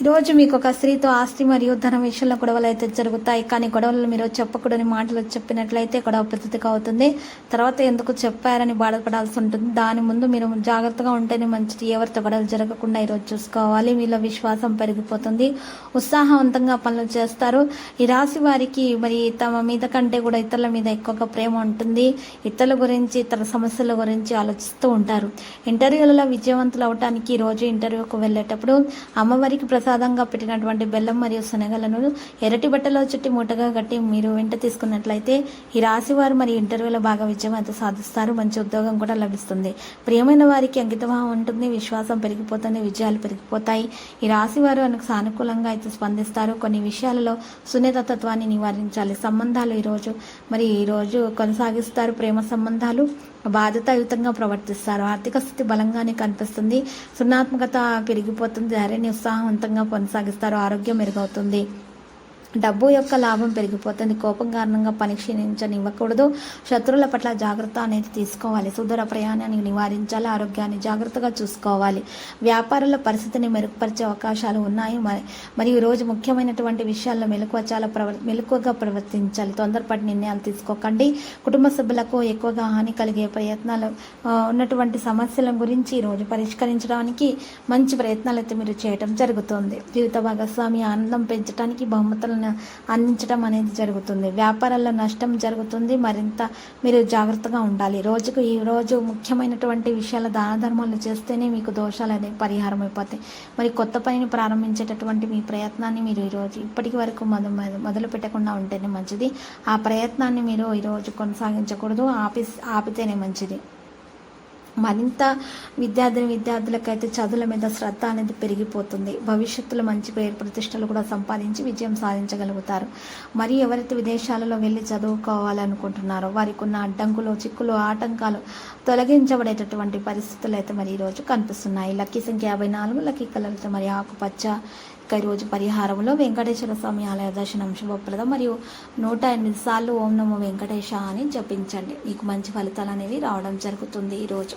ఈరోజు మీకు ఒక స్త్రీతో ఆస్తి మరియు ధన విషయంలో గొడవలు అయితే జరుగుతాయి. కానీ గొడవలు మీరు చెప్పకూడని మాటలు చెప్పినట్లయితే గొడవ పెద్దదిగా అవుతుంది. తర్వాత ఎందుకు చెప్పారని బాధపడాల్సి ఉంటుంది. దాని ముందు మీరు జాగ్రత్తగా ఉంటేనే మంచిది. ఎవరితో గొడవలు జరగకుండా ఈరోజు చూసుకోవాలి. మీలో విశ్వాసం పెరిగిపోతుంది. ఉత్సాహవంతంగా పనులు చేస్తారు. ఈ రాశి వారికి మరి తమ మీద కంటే కూడా ఇతరుల మీద ఎక్కువగా ప్రేమ ఉంటుంది. ఇతరుల గురించి ఇతర సమస్యల గురించి ఆలోచిస్తూ ఉంటారు. ఇంటర్వ్యూలలో విజయవంతులు అవడానికి ఈరోజు ఇంటర్వ్యూకు వెళ్ళేటప్పుడు అమ్మవారికి ప్రసాదంగా పెట్టినటువంటి బెల్లం మరియు శనగలను ఎరటి బట్టలో చుట్టి మూటగా కట్టి మీరు వెంట తీసుకున్నట్లయితే ఈ రాశి వారు మరి ఇంటర్వ్యూలో బాగా విజయం అయితే సాధిస్తారు. మంచి ఉద్యోగం కూడా లభిస్తుంది. ప్రియమైన వారికి అంకితభావం ఉంటుంది విశ్వాసం పెరిగిపోతుంది విజయాలు పెరిగిపోతాయి. ఈ రాశి వారు మనకు సానుకూలంగా అయితే స్పందిస్తారు. కొన్ని విషయాలలో సున్నితత్వాన్ని నివారించాలి. సంబంధాలు ఈరోజు మరి ఈరోజు కొనసాగిస్తారు. ప్రేమ సంబంధాలు బాధ్యతాయుతంగా ప్రవర్తిస్తారు. ఆర్థిక స్థితి బలంగానే కనిపిస్తుంది. సున్నాత్మకత పెరిగిపోతుంది. ధైర్యాన్ని ఉత్సాహవంతంగా కొనసాగిస్తారు ఆరోగ్యం మెరుగవుతుంది. డబ్బు యొక్క లాభం పెరిగిపోతుంది. కోపం కారణంగా పని క్షీణించనివ్వకూడదు. శత్రువుల పట్ల జాగ్రత్త అనేది తీసుకోవాలి. సుదూర ప్రయాణాన్ని నివారించాలి. ఆరోగ్యాన్ని జాగ్రత్తగా చూసుకోవాలి. వ్యాపారుల పరిస్థితిని మెరుగుపరిచే అవకాశాలు ఉన్నాయి. మరి మరియు రోజు ముఖ్యమైనటువంటి విషయాల్లో మెలకువ చాలా ప్రవ మెలకువగా ప్రవర్తించాలి. తొందరపడి నిర్ణయాలు తీసుకోకండి. కుటుంబ సభ్యులకు ఎక్కువగా హాని కలిగే ప్రయత్నాలు ఉన్నటువంటి సమస్యల గురించి ఈరోజు పరిష్కరించడానికి మంచి ప్రయత్నాలు అయితే మీరు చేయడం జరుగుతుంది. జీవిత భాగస్వామి ఆనందం పెంచడానికి బహుమతులను అందించడం అనేది జరుగుతుంది. వ్యాపారాల్లో నష్టం జరుగుతుంది. మరింత మీరు జాగ్రత్తగా ఉండాలి. రోజుకు ఈ రోజు ముఖ్యమైనటువంటి విషయాల దాన ధర్మాలు చేస్తేనే మీకు దోషాలు అనేవి పరిహారం అయిపోతాయి. మరి కొత్త పనిని ప్రారంభించేటటువంటి మీ ప్రయత్నాన్ని మీరు ఈరోజు ఇప్పటికి వరకు మొద మొదలు పెట్టకుండా ఉంటేనే మంచిది. ఆ ప్రయత్నాన్ని మీరు ఈరోజు కొనసాగించకూడదు. ఆపి ఆపితేనే మంచిది. మరింత విద్యార్థిని విద్యార్థులకైతే చదువుల మీద శ్రద్ధ అనేది పెరిగిపోతుంది. భవిష్యత్తులో మంచి పేరు ప్రతిష్టలు కూడా సంపాదించి విజయం సాధించగలుగుతారు. మరి ఎవరైతే విదేశాలలో వెళ్ళి చదువుకోవాలనుకుంటున్నారో వారికి ఉన్న అడ్డంకులు చిక్కులు ఆటంకాలు తొలగించబడేటటువంటి పరిస్థితులు అయితే మరి ఈరోజు కనిపిస్తున్నాయి. లక్కీ సంఖ్య యాభై నాలుగు లక్కీ కలర్తో మరి ఆకుపచ్చ ఇక ఈరోజు పరిహారంలో వెంకటేశ్వర స్వామి ఆలయ దర్శనం శుభప్రదం. మరియు నూట ఎనిమిది సార్లు ఓం నమో వెంకటేశ అని జపించండి. మీకు మంచి ఫలితాలు అనేవి రావడం జరుగుతుంది ఈరోజు